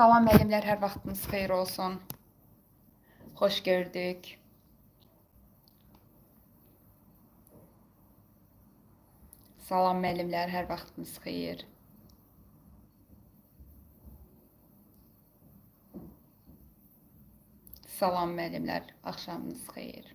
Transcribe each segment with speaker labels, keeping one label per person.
Speaker 1: Salam müəllimlər, hər vaxtınız xeyir olsun. Xoş gördük. Salam müəllimlər, hər vaxtınız xeyir. Salam müəllimlər, axşamınız xeyir.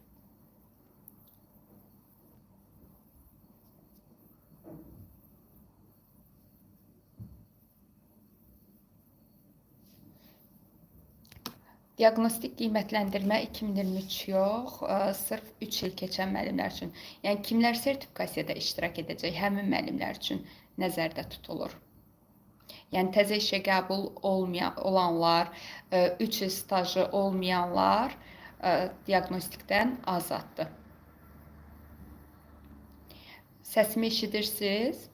Speaker 1: Diaqnostik qiymətləndirmə 2023 yox, ə, sırf 3 il keçən müəllimlər üçün. Yəni kimlər sertifikasiyada iştirak edəcək, həmin müəllimlər üçün nəzərdə tutulur. Yəni təzə işə qəbul olmayan olanlar, 3 il stajı olmayanlar ə, diaqnostikdən azaddır. Səsimi eşidirsiniz?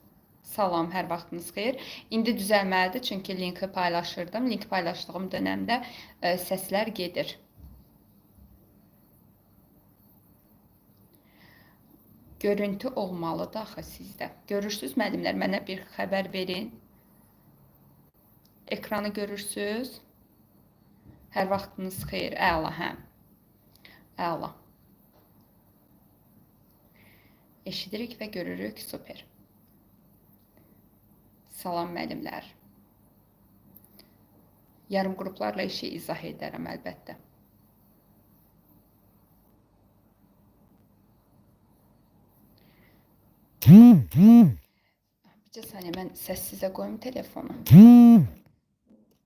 Speaker 1: Salam, hər vaxtınız xeyir. İndi düzəlməlidir, çünki linki paylaşırdım. Link paylaşdığım dönəmdə ə, səslər gedir. Görüntü olmalıdır axı sizdə. Görürsüz müəllimlər, mənə bir xəbər verin. Ekranı görürsüz? Hər vaxtınız xeyir. Əla, hə. Əla. Eşidirik və görürük. Super. Salam müəllimlər. Yarım qruplarla işi izah edərəm əlbəttə. Bircə saniyə mən səssizə qoyum telefonu.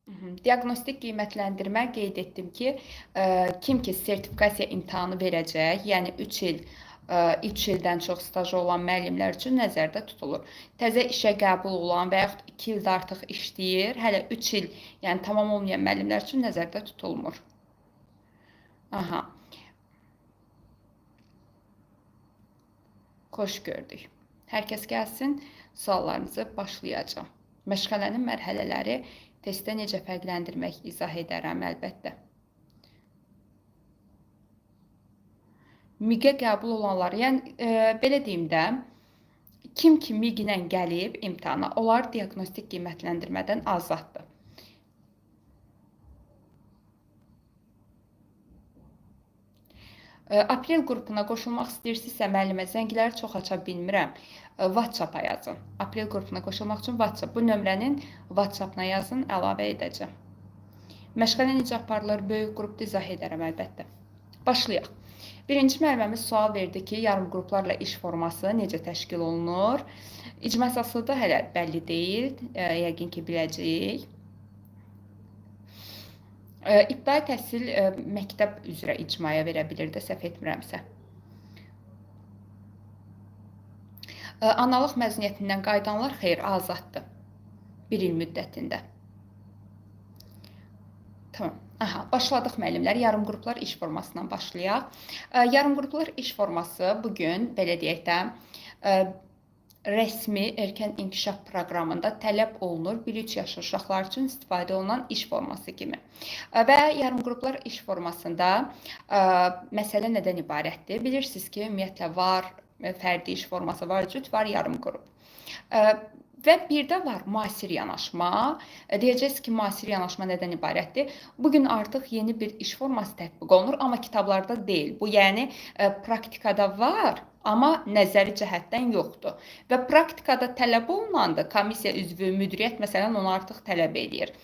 Speaker 1: Mhm. Diaqnostik qiymətləndirmə qeyd etdim ki, ə, kim ki sertifikasiya imtahanı verəcək, yəni 3 il 3 ildən çox stajı olan müəllimlər üçün nəzərdə tutulur. Təzə işə qəbul olan və yaxud 2 ildə artıq işləyir, hələ 3 il, yəni tamam olmayan müəllimlər üçün nəzərdə tutulmur. Aha. Xoş gördük. Hər kəs gəlsin, suallarınızı başlayacağam. Məşğələnin mərhələləri testdə necə fərqləndirmək izah edərəm əlbəttə. MİQ-ə qəbul olanlar, yəni e, belə deyim də, kim ki MİQ-ilə gəlib imtahana, onlar diaqnostik qiymətləndirmədən azaddır. E, Aprel qrupuna qoşulmaq istəyirsinizsə müəllimə zəngləri çox aça bilmirəm. E, WhatsApp-a yazın. Aprel qrupuna qoşulmaq üçün WhatsApp. Bu nömrənin WhatsApp-na yazın, əlavə edəcəm. Məşğələ necə aparılır? Böyük qrupda izah edərəm əlbəttə. Başlayaq. Birinci müəlliməmiz sual verdi ki, yarım qruplarla iş forması necə təşkil olunur? İcma əsası da hələ bəlli deyil, e, yəqin ki, biləcəyik. E, İbtidai təhsil e, məktəb üzrə icmaya verə bilir də, səhv etmirəmsə. Analıq məzuniyyətindən qayıdanlar xeyr, azaddır. Bir il müddətində. Tamam. Aha, başladıq müəllimlər. Yarım qruplar iş formasından başlayaq. Yarım qruplar iş forması bu gün belə deyək də rəsmi erkən inkişaf proqramında tələb olunur 1-3 yaş uşaqlar üçün istifadə olunan iş forması kimi. Və yarım qruplar iş formasında məsələ nədən ibarətdir? Bilirsiniz ki, ümumiyyətlə var fərdi iş forması var, cüt var yarım qrup. Və bir də var müasir yanaşma. E, deyəcəksiniz ki, müasir yanaşma nədən ibarətdir? Bu gün artıq yeni bir iş forması tətbiq olunur, amma kitablarda deyil. Bu yəni e, praktikada var, amma nəzəri cəhətdən yoxdur. Və praktikada tələb olunanda komissiya üzvü, müdiriyyət məsələn onu artıq tələb eləyir.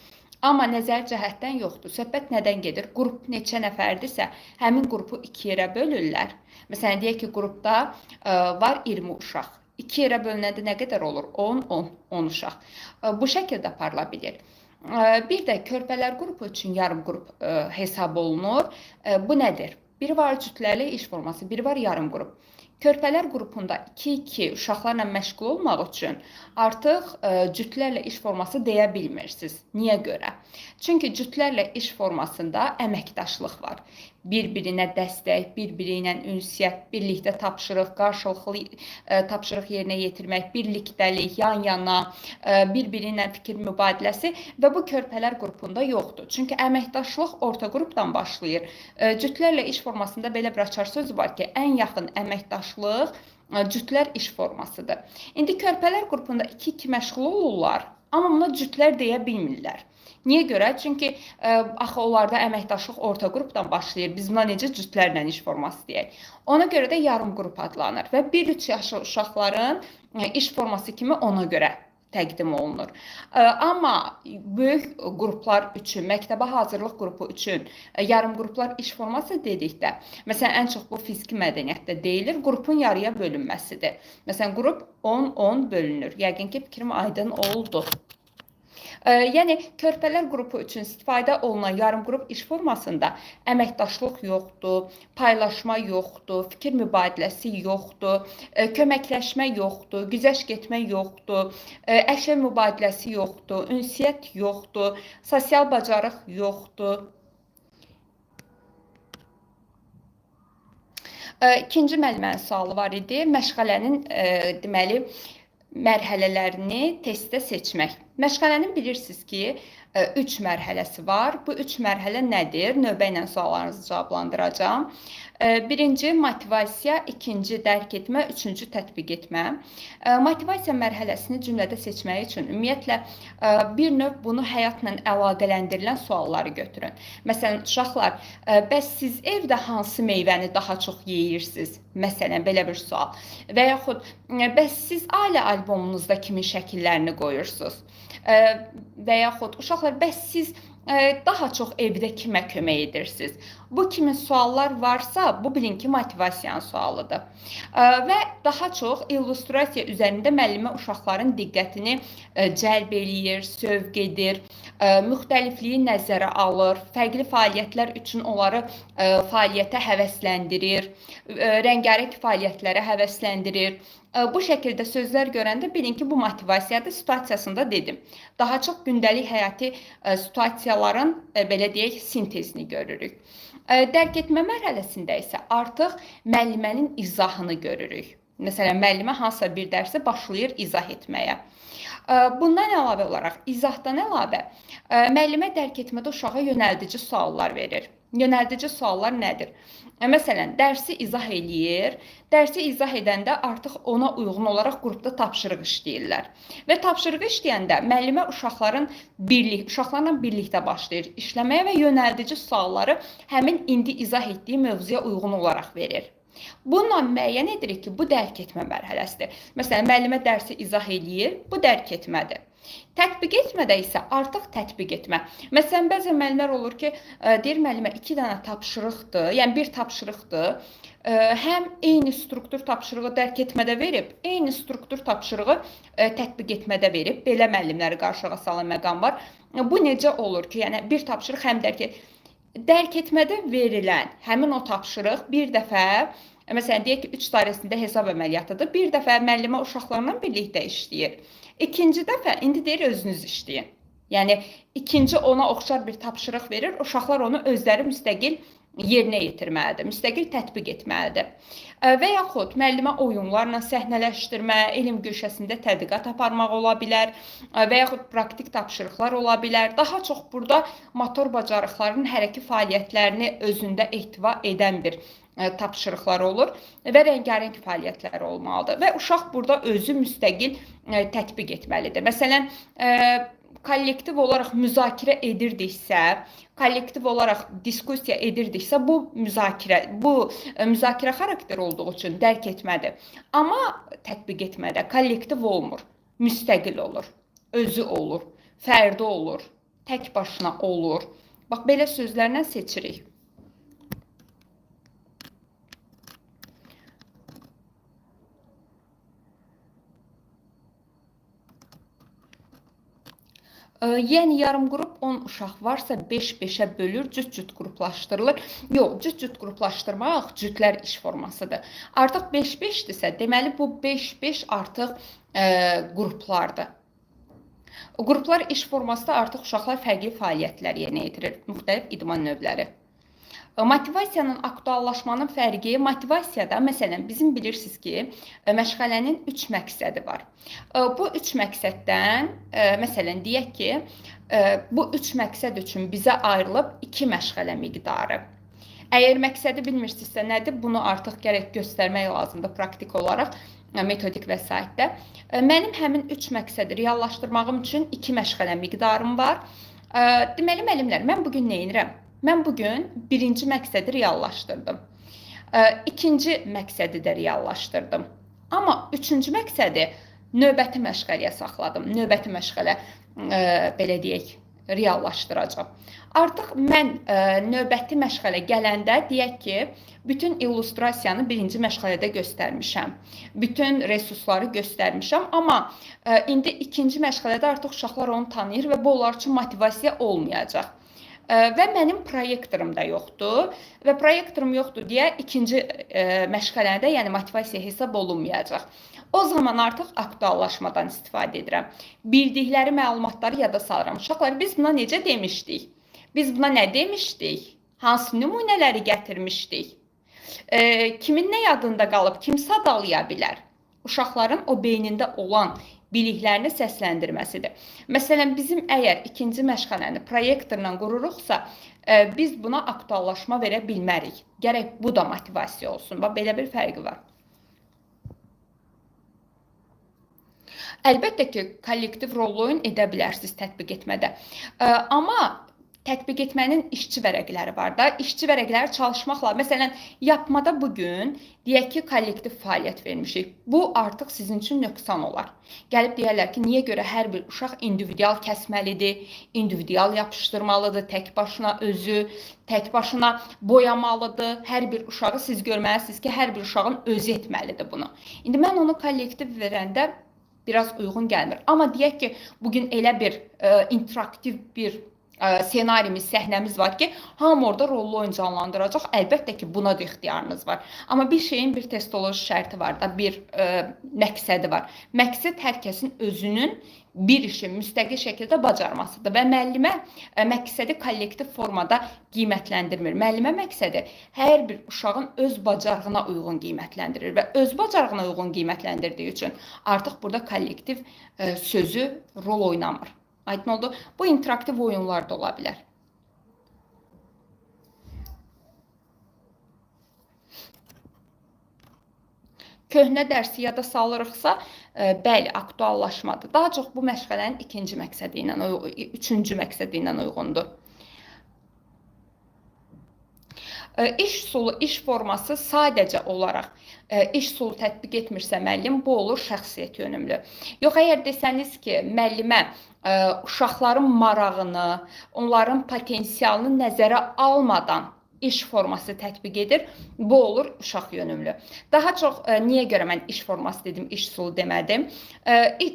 Speaker 1: Amma nəzər cəhətdən yoxdur. Söhbət nədən gedir? Qrup neçə nəfərdirsə, həmin qrupu iki yerə bölürlər. Məsələn, deyək ki, qrupda ə, e, var 20 uşaq. 2 yerə bölünəndə nə qədər olur? 10, 10, 10 uşaq. Bu şəkildə aparıla bilir. Bir də körpələr qrupu üçün yarım qrup hesab olunur. Bu nədir? Biri var cütlərli iş forması, biri var yarım qrup. Körpələr qrupunda 2-2 uşaqlarla məşğul olmaq üçün artıq cütlərlə iş forması deyə bilmirsiniz. Niyə görə? Çünki cütlərlə iş formasında əməkdaşlıq var bir-birinə dəstək, bir-biri ilə ünsiyyət, birlikdə tapşırıq, qarşılıqlı ə, e, tapşırıq yerinə yetirmək, birlikdəlik, yan-yana, e, bir-biri ilə fikir mübadiləsi və bu körpələr qrupunda yoxdur. Çünki əməkdaşlıq orta qrupdan başlayır. E, cütlərlə iş formasında belə bir açar söz var ki, ən yaxın əməkdaşlıq cütlər iş formasıdır. İndi körpələr qrupunda 2-2 məşğul olurlar. Amma buna cütlər deyə bilmirlər. Niyə görə? Çünki ə, axı onlarda əməkdaşlıq orta qrupdan başlayır. Biz buna necə cütlərlə iş forması deyək. Ona görə də yarım qrup adlanır və 1-3 yaşlı uşaqların ə, iş forması kimi ona görə təqdim olunur. Amma böyük qruplar üçün, məktəbə hazırlıq qrupu üçün yarım qruplar iş forması dedikdə, məsələn ən çox bu fiziki mədəniyyətdə deyilir, qrupun yarıya bölünməsidir. Məsələn qrup 10-10 bölünür. Yəqin ki fikrim aydın oldu. Ə, yəni körpələr qrupu üçün istifadə olunan yarım qrup iş formasında əməkdaşlıq yoxdur, paylaşma yoxdur, fikir mübadiləsi yoxdur, ə, köməkləşmə yoxdur, güzəşt getmə yoxdur, ə, əşya mübadiləsi yoxdur, ünsiyyət yoxdur, sosial bacarıq yoxdur. Ə, İkinci müəllimənin sualı var idi. Məşğələnin deməli mərhələlərini testdə seçmək. Məşğələnin bilirsiniz ki, 3 mərhələsi var. Bu 3 mərhələ nədir? Növbə ilə suallarınızı cavablandıracağam. E, Birinci motivasiya, ikinci dərk etmə, üçüncü tətbiq etmə. E, Motivasiya mərhələsini cümlədə seçmək üçün ümumiyyətlə e, bir növ bunu həyatla əlaqələndirilən sualları götürün. Məsələn, uşaqlar, e, bəs siz evdə hansı meyvəni daha çox yeyirsiniz? Məsələn, belə bir sual. Və yaxud e, bəs siz ailə albomunuzda kimin şəkillərini qoyursunuz? Və yaxud uşaqlar, bəs siz daha çox evdə kimə kömək edirsiniz? Bu kimi suallar varsa, bu bilin ki, motivasiyanın sualıdır. Və daha çox illüstrasiya üzərində müəllimə uşaqların diqqətini cəlb eləyir, sövq edir, müxtəlifliyi nəzərə alır, fərqli fəaliyyətlər üçün onları fəaliyyətə həvəsləndirir, rəngarəng fəaliyyətlərə həvəsləndirir. Bu şəkildə sözlər görəndə bilin ki, bu motivasiyadır. Situasiyasında dedim. Daha çox gündəlik həyati situasiyaların belə deyək sintezini görürük. E, Dərk etmə mərhələsində isə artıq müəllimənin izahını görürük. Məsələn, müəllimə hansısa bir dərsi başlayır izah etməyə. E, Bundan əlavə olaraq izahdan əlavə e, müəllimə dərk etmədə uşağa yönəldici suallar verir. Yönəldici suallar nədir? E, Məsələn, dərsi izah eləyir. Dərsi izah edəndə artıq ona uyğun olaraq qrupda tapşırıq işləyirlər. Və tapşırığı işləyəndə müəllimə uşaqların birlik, uşaqlarla birlikdə başlayır işləməyə və yönəldici sualları həmin indi izah etdiyi mövzuya uyğun olaraq verir. Bununla müəyyən edirik ki, bu dərk etmə mərhələsidir. Məsələn, müəllimə dərsi izah eləyir, bu dərk etmədir. Tətbiq etmədə isə artıq tətbiq etmə. Məsələn, bəzən müəllimlər olur ki, ə, deyir müəllimə 2 dənə tapşırıqdır, yəni bir tapşırıqdır. Ə, Həm eyni struktur tapşırığı dərk etmədə verib, eyni struktur tapşırığı ə, tətbiq etmədə verib. Belə müəllimləri qarşığa salan məqam var. Bu necə olur ki, yəni bir tapşırıq həm dərk et dərk etmədə verilən həmin o tapşırıq bir dəfə məsələn deyək ki, 3 dairəsində hesab əməliyyatıdır. Bir dəfə müəllimə uşaqlarla birlikdə işləyir. İkinci dəfə indi deyir özünüz işləyin. Yəni ikinci ona oxşar bir tapşırıq verir, uşaqlar onu özləri müstəqil yerinə yetirməlidir, müstəqil tətbiq etməlidir. Ə, Və yaxud müəllimə oyunlarla səhnələşdirmə, elm güşəsində tədqiqat aparmaq ola bilər ə, və yaxud praktik tapşırıqlar ola bilər. Daha çox burada motor bacarıqların hərəki fəaliyyətlərini özündə ehtiva edən bir ə, tapşırıqlar olur və rəngarəng fəaliyyətlər olmalıdır və uşaq burada özü müstəqil ə, tətbiq etməlidir. Məsələn, ə, kollektiv olaraq müzakirə edirdiksə, kollektiv olaraq diskussiya edirdiksə, bu müzakirə, bu müzakirə xarakter olduğu üçün dərk etmədir. Amma tətbiq etmədə kollektiv olmur, müstəqil olur, özü olur, fərdi olur, tək başına olur. Bax belə sözlərlə seçirik. Yəni yarım qrup 10 uşaq varsa 5-5-ə bölür, cüt-cüt qruplaşdırılır. Yox, cüt-cüt qruplaşdırmaq cütlər iş formasıdır. Artıq 5-5-dirsə, deməli bu 5-5 artıq ə, qruplardır. O qruplar iş formasında artıq uşaqlar fərqli fəaliyyətlər yerinə yetirir, müxtəlif idman növləri. E, Motivasiyanın aktuallaşmanın fərqi motivasiyada məsələn bizim bilirsiniz ki, e, məşğələnin 3 məqsədi var. E, Bu 3 məqsəddən məsələn deyək ki, bu 3 məqsəd üçün bizə ayrılıb 2 məşğələ miqdarı. Əgər məqsədi bilmirsinizsə nədir, bunu artıq gərək göstərmək lazımdır praktik olaraq. metodik vəsaitdə. Mənim həmin 3 məqsədi reallaşdırmağım üçün 2 məşğələ miqdarım var. Deməli müəllimlər, mən bu gün nə edirəm? Mən bu gün birinci məqsədi reallaşdırdım. İkinci məqsədi də reallaşdırdım. Amma üçüncü məqsədi növbəti məşğələyə saxladım. Növbəti məşğələ belə deyək, reallaşdıracağam. Artıq mən ə, növbəti məşğələ gələndə deyək ki, bütün illüstrasiyanı birinci məşğələdə göstərmişəm. Bütün resursları göstərmişəm, amma ə, indi ikinci məşğələdə artıq uşaqlar onu tanıyır və bu onlar üçün motivasiya olmayacaq. Ə, və mənim proyektorum da yoxdur və proyektorum yoxdur deyə ikinci ə, məşğələdə, yəni motivasiya hesab olunmayacaq. O zaman artıq aktuallaşmadan istifadə edirəm. Bildikləri məlumatları yada salıram. Uşaqlar biz buna necə demişdik? Biz buna nə demişdik? Hansı nümunələri gətirmişdik? E, kimin nə yadında qalıb, kim sadalaya bilər? Uşaqların o beynində olan biliklərini səsləndirməsidir. Məsələn, bizim əgər ikinci məşğələni proyektorla qururuqsa, e, biz buna aktuallaşma verə bilmərik. Gərək bu da motivasiya olsun. Bax belə bir fərqi var. Əlbəttə ki, kollektiv rol oyun edə bilərsiniz tətbiq etmədə. Ə, amma tətbiq etmənin işçi vərəqləri var da. İşçi vərəqləri çalışmaqla, məsələn, yapmada bu gün deyək ki, kollektiv fəaliyyət vermişik. Bu artıq sizin üçün nöqsan olar. Gəlib deyərlər ki, niyə görə hər bir uşaq individual kəsməlidir, individual yapışdırmalıdır, tək başına özü, tək başına boyamalıdır. Hər bir uşağı siz görməlisiniz ki, hər bir uşağın özü etməlidir bunu. İndi mən onu kollektiv verəndə biraz uyğun gəlmir. Amma deyək ki, bu gün elə bir ə, interaktiv bir ə, senarimiz, səhnəmiz var ki, hamı orada rollu oyun canlandıracaq. Əlbəttə ki, buna da ixtiyarınız var. Amma bir şeyin bir testoloji şərti var da, bir ə, məqsədi var. Məqsəd hər kəsin özünün bir işi müstəqil şəkildə bacarmasıdır və müəllimə ə, məqsədi kollektiv formada qiymətləndirmir. Müəllimə məqsədi hər bir uşağın öz bacarığına uyğun qiymətləndirir və öz bacarığına uyğun qiymətləndirdiyi üçün artıq burada kollektiv sözü rol oynamır. Aydın oldu? Bu interaktiv oyunlar da ola bilər. köhnə dərsi yada salırıqsa, ə, bəli, aktuallaşmadı. Daha çox bu məşğələnin ikinci məqsədi ilə, üçüncü məqsədi ilə uyğundur. İş üsulu, iş forması sadəcə olaraq ə, iş üsulu tətbiq etmirsə müəllim, bu olur şəxsiyyət yönümlü. Yox, əgər desəniz ki, müəllimə ə, uşaqların marağını, onların potensialını nəzərə almadan iş forması tətbiq edir. Bu olur uşaq yönümlü. Daha çox ə, niyə görə mən iş forması dedim, iş üsulu demədim?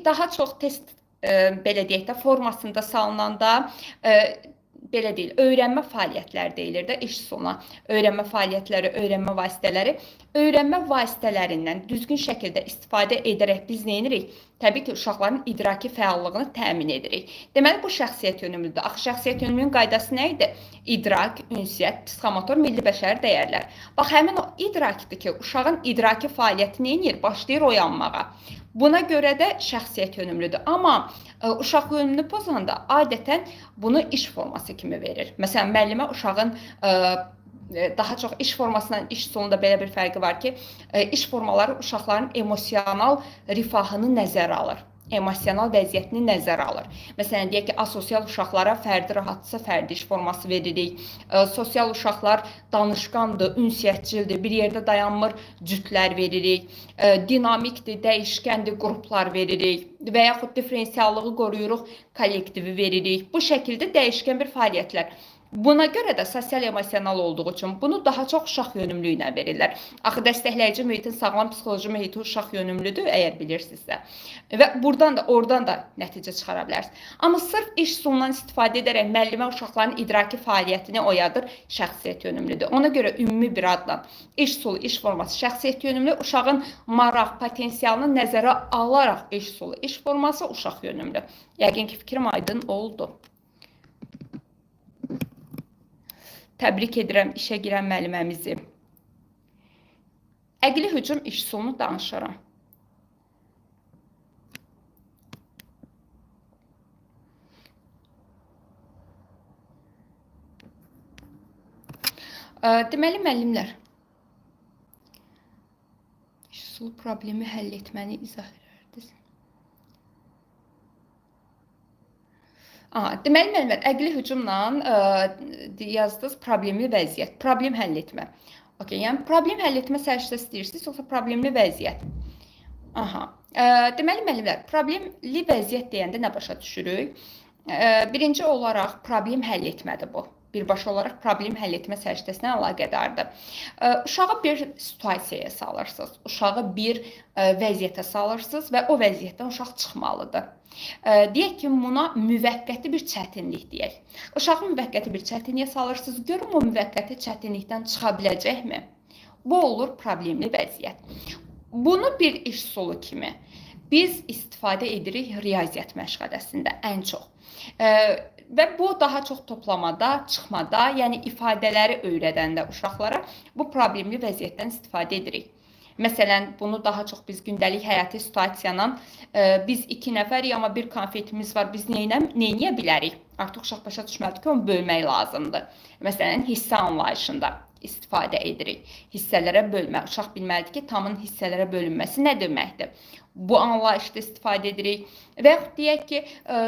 Speaker 1: Daha çox test ə, belə deyək də formasında salınanda belə deyil, öyrənmə fəaliyyətləri deyilir də iş sonu. Öyrənmə fəaliyyətləri, öyrənmə vasitələri, öyrənmə vasitələrindən düzgün şəkildə istifadə edərək biz nə? Təbii ki, uşaqların idraki fəallığını təmin edirik. Deməli bu şəxsiyyət yönümlüdür. Axı şəxsiyyət yönümlünün qaydası nə idi? İdrak, ünsiyyət, psixomotor, milli bəşəri dəyərlər. Bax həmin o idrakdır ki, uşağın idraki fəaliyyəti nə edir? Başlayır oyanmağa. Buna görə də şəxsiyyət yönümlüdür. Amma ə, uşaq yönümlü pozanda adətən bunu iş forması kimi verir. Məsələn, müəllimə uşağın ə, ə, daha çox iş formasından iş sonunda belə bir fərqi var ki, ə, iş formaları uşaqların emosional rifahını nəzərə alır emosional vəziyyətini nəzərə alır. Məsələn, deyək ki, asosial uşaqlara fərdi rahatsa fərdi iş forması veririk. Ə, sosial uşaqlar danışqandır, ünsiyyətçildir, bir yerdə dayanmır, cütlər veririk. Ə, dinamikdir, dəyişkəndir, qruplar veririk və yaxud differensiallığı qoruyuruq, kollektivi veririk. Bu şəkildə dəyişkən bir fəaliyyətlər. Buna görə də sosial emosional olduğu üçün bunu daha çox uşaq yönümlü ilə verirlər. Axı dəstəkləyici mühitin sağlam psixoloji mühiti uşaq yönümlüdür, əgər bilirsinizsə. Və buradan da, oradan da nəticə çıxara bilərsiniz. Amma sırf iş üsulundan istifadə edərək müəllimə uşaqların idraki fəaliyyətini oyadır, şəxsiyyət yönümlüdür. Ona görə ümumi bir adla iş üsulu, iş forması şəxsiyyət yönümlü, uşağın maraq, potensialını nəzərə alaraq iş üsulu, iş forması uşaq yönümlü. Yəqin ki, fikrim aydın oldu. Təbrik edirəm işə girən müəlliməmizi. Əqli hücum iş üsulunu danışaram. Ə, Deməli müəllimlər. İş üsulu bu problemi həll etməni izah edərdiniz. Aha, deməli müəllimlər, əqli hücumla ə, yazdınız problemli vəziyyət, problem həll etmə. Okay, yəni problem həll etmə səriştə istəyirsiniz, yoxsa problemli vəziyyət? Aha. Ə, deməli müəllimlər, problemli vəziyyət deyəndə nə başa düşürük? Ə, birinci olaraq problem həll etmədir bu. Birbaşa olaraq problem həll etmə səriştəsinə əlaqədardır. Ə, Uşağı bir situasiyaya salırsınız. Uşağı bir ə, vəziyyətə salırsınız və o vəziyyətdən uşaq çıxmalıdır. Ə, Deyək ki, buna müvəqqəti bir çətinlik deyək. Uşağı müvəqqəti bir çətinliyə salırsınız. Görün o müvəqqəti çətinlikdən çıxa biləcəkmi? Bu olur problemli vəziyyət. Bunu bir iş solu kimi biz istifadə edirik riyaziyyat məşğələsində ən çox. Və bu daha çox toplamada, çıxmada, yəni ifadələri öyrədəndə uşaqlara bu problemli vəziyyətdən istifadə edirik. Məsələn, bunu daha çox biz gündəlik həyati situasiyanın ə, biz 2 nəfərik, amma bir konfetimiz var. Biz neynə neyə bilərik? Artıq uşaq başa düşməlidir ki, onu bölmək lazımdır. Məsələn, hissə anlayışında istifadə edirik. Hissələrə bölmə. Uşaq bilməlidir ki, tamın hissələrə bölünməsi nə deməkdir? Bu anlayışda istifadə edirik. Və yaxud deyək ki, ə,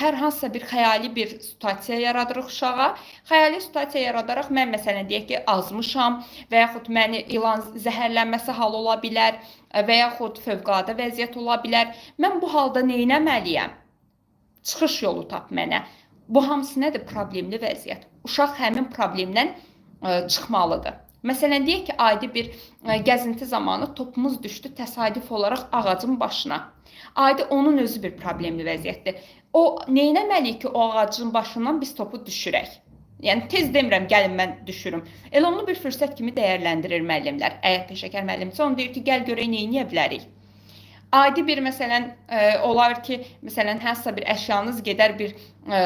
Speaker 1: hər hansısa bir xəyali bir situasiya yaradırıq uşağa. Xəyali situasiya yaradaraq mən məsələn deyək ki, azmışam və yaxud məni ilan zəhərlənməsi halı ola bilər və yaxud fövqəladə vəziyyət ola bilər. Mən bu halda nə etməliyəm? Çıxış yolu tap mənə. Bu hamısı nədir? Problemli vəziyyət. Uşaq həmin problemdən çıxmalıdır. Məsələn, deyək ki, adi bir ə, gəzinti zamanı topumuz düşdü təsadüf olaraq ağacın başına. Adi onun özü bir problemli vəziyyətdir. O nə etməliyik ki, o ağacın başından biz topu düşürək. Yəni tez demirəm, gəlin mən düşürüm. Elə onu bir fürsət kimi dəyərləndirir müəllimlər. Əgər peşəkar müəllimsə, onu deyir ki, gəl görək nə edə bilərik. Adi bir məsələn ə, olar ki, məsələn hansısa bir əşyanız gedər bir ə,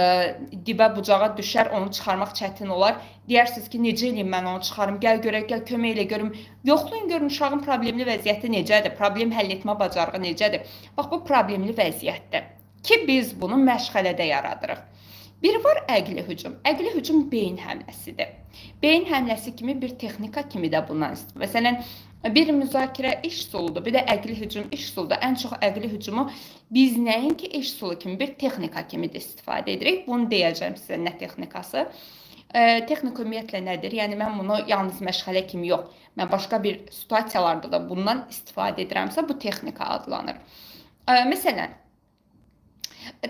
Speaker 1: dibə bucağa düşər, onu çıxarmaq çətin olar. Deyərsiniz ki, necə eləyim mən onu çıxarım? Gəl görək, gəl kömək elə görüm. Yoxlayın görün uşağın problemli vəziyyəti necədir? Problem həll etmə bacarığı necədir? Bax bu problemli vəziyyətdir ki, biz bunu məşğələdə yaradırıq. Bir var əqli hücum. Əqli hücum beyin həmləsidir. Beyin həmləsi kimi bir texnika kimi də bundan istifadə. Məsələn, bir müzakirə iş soludur, bir də əqli hücum iş soludur. Ən çox əqli hücumu biz nəinki iş solu kimi bir texnika kimi də istifadə edirik. Bunu deyəcəm sizə nə texnikası. E, texnika ümumiyyətlə nədir? Yəni mən bunu yalnız məşğələ kimi yox, mən başqa bir situasiyalarda da bundan istifadə edirəmsə, bu texnika adlanır. E, məsələn,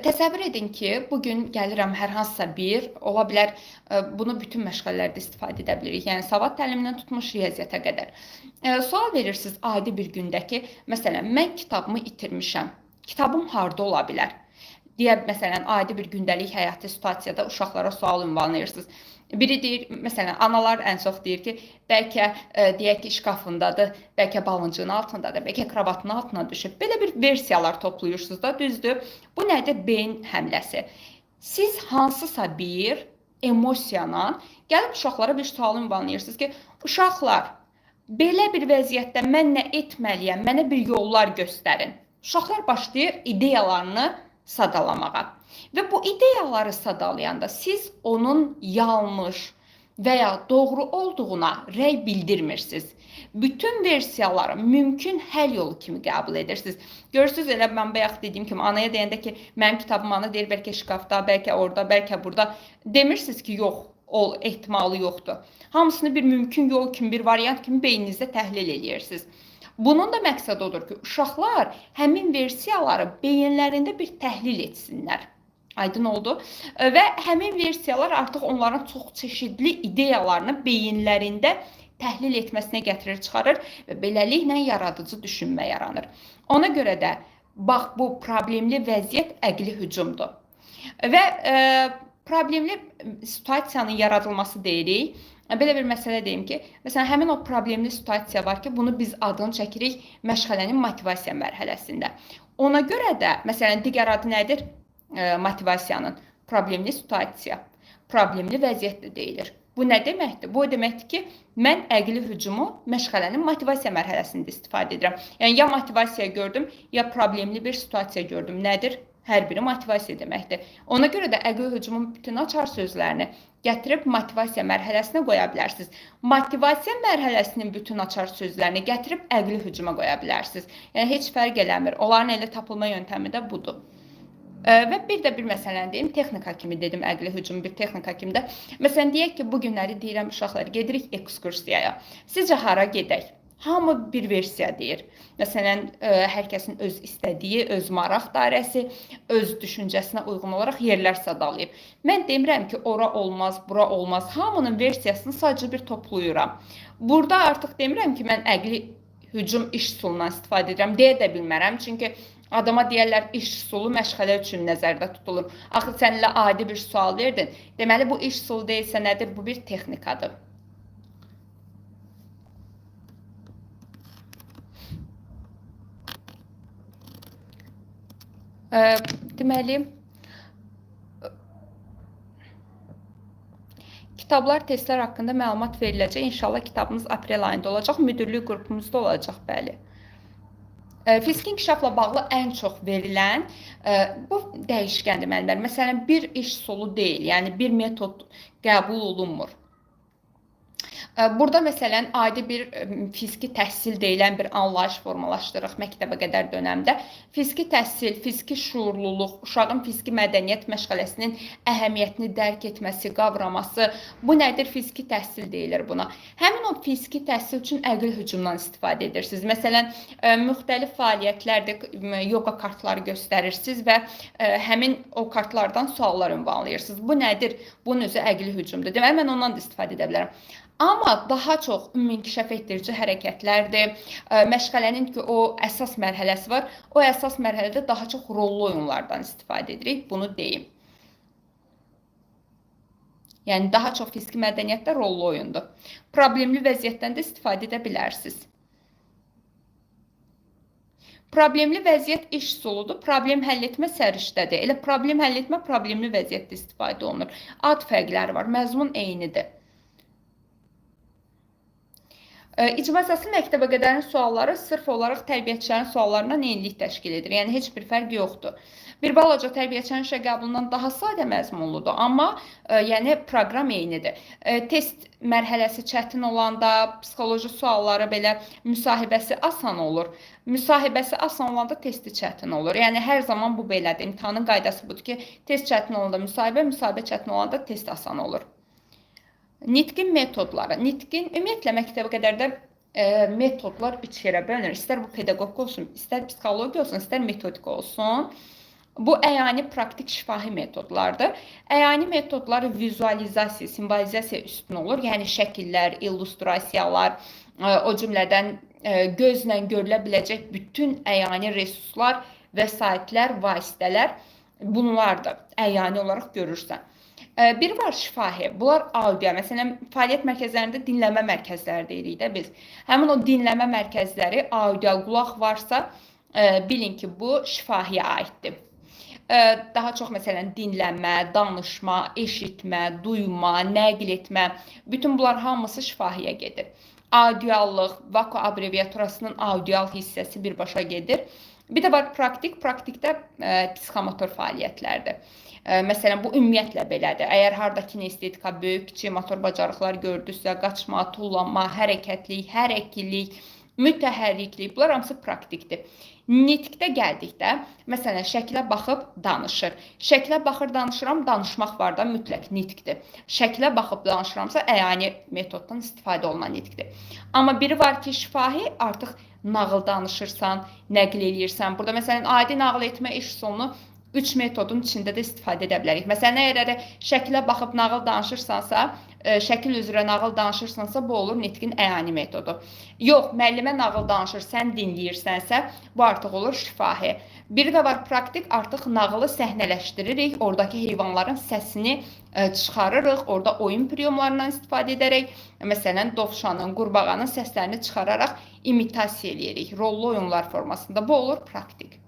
Speaker 1: Təsəvvür edin ki, bu gün gəlirəm hər hansısa bir, ola bilər ə, bunu bütün məşğələlərdə istifadə edə bilirik. Yəni savad təlimindən tutmuş riyaziyyata qədər. Ə, sual verirsiniz adi bir gündə ki, məsələn, mən kitabımı itirmişəm. Kitabım harda ola bilər? Deyə məsələn adi bir gündəlik həyati situasiyada uşaqlara sual ünvanlayırsınız. Biri deyir, məsələn, analar ən çox deyir ki, bəlkə ə, deyək ki, şkafındadır, bəlkə balıncığın altındadır, bəlkə kravatının altına düşüb. Belə bir versiyalar toplayırsınız da, düzdür? Bu nədir? Beyin həmləsi. Siz hansısa bir emosiyanla gəlib uşaqlara bir sual ünvanlayırsınız ki, uşaqlar, belə bir vəziyyətdə mən nə etməliyəm? Mənə bir yollar göstərin. Uşaqlar başlayır ideyalarını sadalamağa. Və bu ideyaları sadalayanda siz onun yanlış və ya doğru olduğuna rəy bildirmirsiniz. Bütün versiyaları mümkün həll yolu kimi qəbul edirsiniz. Görürsüz elə mən bayaq dediyim kimi anaya deyəndə ki, mənim kitabım ana deyir bəlkə şkafda, bəlkə orada, bəlkə burada. Demirsiniz ki, yox, o ehtimalı yoxdur. Hamısını bir mümkün yol kimi, bir variant kimi beyninizdə təhlil edirsiniz. Bunun da məqsədi odur ki, uşaqlar həmin versiyaları beyinlərində bir təhlil etsinlər. Aydın oldu. Və həmin versiyalar artıq onların çox çeşidli ideyalarını beyinlərində təhlil etməsinə gətirir, çıxarır və beləliklə yaradıcı düşünmə yaranır. Ona görə də bax bu problemli vəziyyət əqli hücumdur. Və e, problemli situasiyanın yaradılması deyirik. Belə bir məsələ deyim ki, məsələn, həmin o problemli situasiya var ki, bunu biz adını çəkirik məşğələnin motivasiya mərhələsində. Ona görə də, məsələn, digər adı nədir? E, motivasiyanın problemli situasiya, problemli vəziyyət də deyilir. Bu nə deməkdir? Bu o deməkdir ki, mən əqli hücumu məşğələnin motivasiya mərhələsində istifadə edirəm. Yəni ya motivasiya gördüm, ya problemli bir situasiya gördüm. Nədir? Hər biri motivasiya deməkdir. Ona görə də əqli hücumun bütün açar sözlərini gətirib motivasiya mərhələsinə qoya bilərsiniz. Motivasiya mərhələsinin bütün açar sözlərini gətirib əqli hücuma qoya bilərsiniz. Yəni heç fərq eləmir. Onların elə tapılma yöntəmi də budur. Və bir də bir məsələni deyim, texnika kimi dedim, əqli hücum bir texnika kimi də. Məsələn deyək ki, bu günləri deyirəm uşaqlar gedirik ekskursiyaya. Sizcə hara gedək? Hamı bir versiya deyir. Məsələn, ə, hər kəsin öz istədiyi, öz maraq dairəsi, öz düşüncəsinə uyğun olaraq yerlər sadalayıb. Mən demirəm ki, ora olmaz, bura olmaz. Hamının versiyasını sadəcə bir toplayıram. Burada artıq demirəm ki, mən əqli hücum iş üsulundan istifadə edirəm deyə də bilmərəm. Çünki adama deyərlər iş üsulu məşğələ üçün nəzərdə tutulur. Axı sən adi bir sual verdin. Deməli bu iş üsulu deyilsə nədir? Bu bir texnikadır. Ə, deməli Kitablar, testlər haqqında məlumat veriləcək. İnşallah kitabımız aprel ayında olacaq. Müdürlük qrupumuzda olacaq, bəli. Fiziki inkişafla bağlı ən çox verilən bu dəyişkəndir müəllimlər. Məsələn, bir iş solu deyil, yəni bir metod qəbul olunmur. Ə, Burada məsələn adi bir ə, fiziki təhsil deyilən bir anlayış formalaşdırırıq məktəbə qədər dönəmdə. Fiziki təhsil, fiziki şuurluluq, uşağın fiziki mədəniyyət məşğələsinin əhəmiyyətini dərk etməsi, qavraması, bu nədir? Fiziki təhsil deyilir buna. Həmin o fiziki təhsil üçün əqli hücumdan istifadə edirsiniz. Məsələn, ə, müxtəlif fəaliyyətlərdə m, yoga kartları göstərirsiniz və həmin o kartlardan suallar ünvanlayırsınız. Bu nədir? Bunun özü əqli hücumdur. Deməli mən ondan da istifadə edə bilərəm. Amma daha çox ümumi inkişaf etdirici hərəkətlərdir. Məşğələnin ki, o əsas mərhələsi var. O əsas mərhələdə daha çox rollu oyunlardan istifadə edirik. Bunu deyim. Yəni daha çox fiziki mədəniyyətdə rollu oyundur. Problemli vəziyyətdən də istifadə edə bilərsiniz. Problemli vəziyyət iş üsuludur. Problem həll etmə səriştədir. Elə problem həll etmə problemli vəziyyətdə istifadə olunur. Ad fərqləri var, məzmun eynidir. Ə, İcazəsi məktəbə qədərin sualları sırf olaraq tərbiyəçilərin suallarından eynilik təşkil edir. Yəni heç bir fərq yoxdur. Bir balaca tərbiyəçinin işə qəbulundan daha sadə məzmunludur, amma ə, yəni proqram eynidir. Ə, test mərhələsi çətin olanda, psixoloji sualları belə müsahibəsi asan olur. Müsahibəsi asan olanda testi çətin olur. Yəni hər zaman bu belədir. İmtahanın qaydası budur ki, test çətin olanda müsahibə, müsahibə çətin olanda test asan olur. Nitqin metodları. Nitqin ümumiyyətlə məktəbə qədər də e, metodlar üç yerə bölünür. İstər bu pedaqoq olsun, istər psixologiya olsun, istər metodik olsun. Bu əyani praktik şifahi metodlardır. Əyani metodlar vizualizasiya, simvolizasiya üstün olur. Yəni şəkillər, illüstrasiyalar, e, o cümlədən e, gözlə görülə biləcək bütün əyani resurslar, vəsaitlər, vasitələr bunlardır. Əyani olaraq görürsən. Ə, Biri var şifahi. Bunlar audio. Məsələn, fəaliyyət mərkəzlərində dinləmə mərkəzləri deyirik də biz. Həmin o dinləmə mərkəzləri audio qulaq varsa, ə, bilin ki, bu şifahiyə aiddir. Ə, Daha çox məsələn dinləmə, danışma, eşitmə, duyma, nəql etmə, bütün bunlar hamısı şifahiyə gedir. Audiallıq, VAKO abreviaturasının audial hissəsi birbaşa gedir. Bir də var praktik, praktikdə ə, psixomotor fəaliyyətlərdir. Ə, Məsələn, bu ümumiyyətlə belədir. Əgər harda kinestetika, böyük, kiçik motor bacarıqlar gördünüzsə, qaçma, tullanma, hərəkətlik, hərəkillik, mütəhərriklik, bunlar hamısı praktikdir. Nitqdə gəldikdə, məsələn, şəklə baxıb danışır. Şəklə baxır danışıram, danışmaq var da mütləq nitqdir. Şəklə baxıb danışıramsa, əyani metoddan istifadə olunan nitqdir. Amma biri var ki, şifahi artıq nağıl danışırsan, nəql eləyirsən. Burada məsələn, adi nağıl etmə iş üsulunu üç metodun içində də istifadə edə bilərik. Məsələn, əgər şəklə baxıb nağıl danışırsansa, şəkil üzrə nağıl danışırsansa, bu olur nitqin əyani metodu. Yox, müəllimə nağıl danışır, sən dinləyirsənsə, bu artıq olur şifahi. Biri də var praktik, artıq nağılı səhnələşdiririk, oradakı heyvanların səsini ə, çıxarırıq, orada oyun priyomlarından istifadə edərək, məsələn, dovşanın, qurbağanın səslərini çıxararaq imitasiya eləyirik, rollu oyunlar formasında. Bu olur praktik.